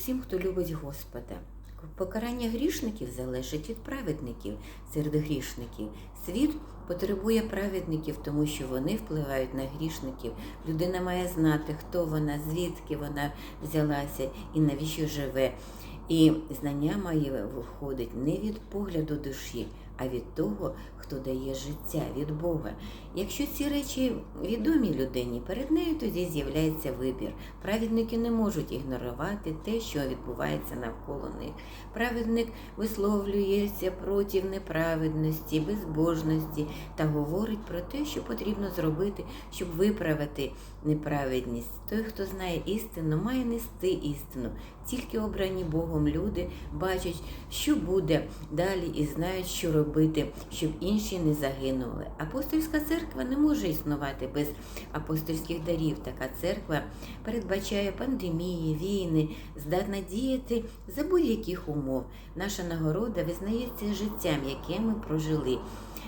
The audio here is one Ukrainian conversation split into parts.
всім, хто любить Господа. Покарання грішників залежить від праведників серед грішників. Світ потребує праведників, тому що вони впливають на грішників. Людина має знати, хто вона, звідки вона взялася і навіщо живе. І знання має виходить не від погляду душі, а від того, хто дає життя, від Бога. Якщо ці речі відомі людині, перед нею тоді з'являється вибір. Праведники не можуть ігнорувати те, що відбувається навколо них. Праведник висловлюється проти неправедності, безбожності та говорить про те, що потрібно зробити, щоб виправити неправедність. Той, хто знає істину, має нести істину. Тільки обрані Богом люди бачать, що буде далі, і знають, що робити, щоб інші не загинули. Апостольська церква не може існувати без апостольських дарів. Така церква передбачає пандемії, війни, здатна діяти за будь-яких умов. Наша нагорода визнається життям, яке ми прожили.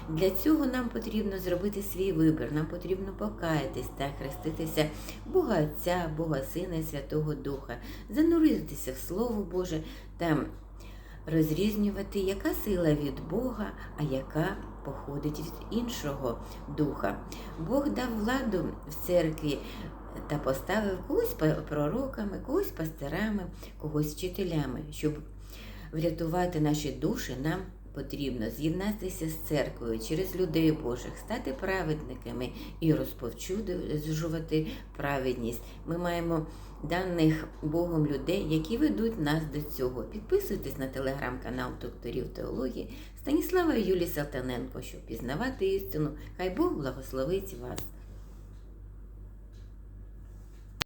Для цього нам потрібно зробити свій вибір, нам потрібно покаятись та хреститися Бога Отця, Бога Сина і Святого Духа, зануритися в Слово Боже та розрізнювати, яка сила від Бога, а яка походить від іншого духа. Бог дав владу в церкві та поставив когось пророками, когось пастирами, когось вчителями, щоб врятувати наші душі нам потрібно з'єднатися з церквою через людей Божих, стати праведниками і розповчуджувати праведність. Ми маємо даних Богом людей, які ведуть нас до цього. Підписуйтесь на телеграм-канал докторів теології Станіслава і Юлії Салтаненко, щоб пізнавати істину. Хай Бог благословить вас.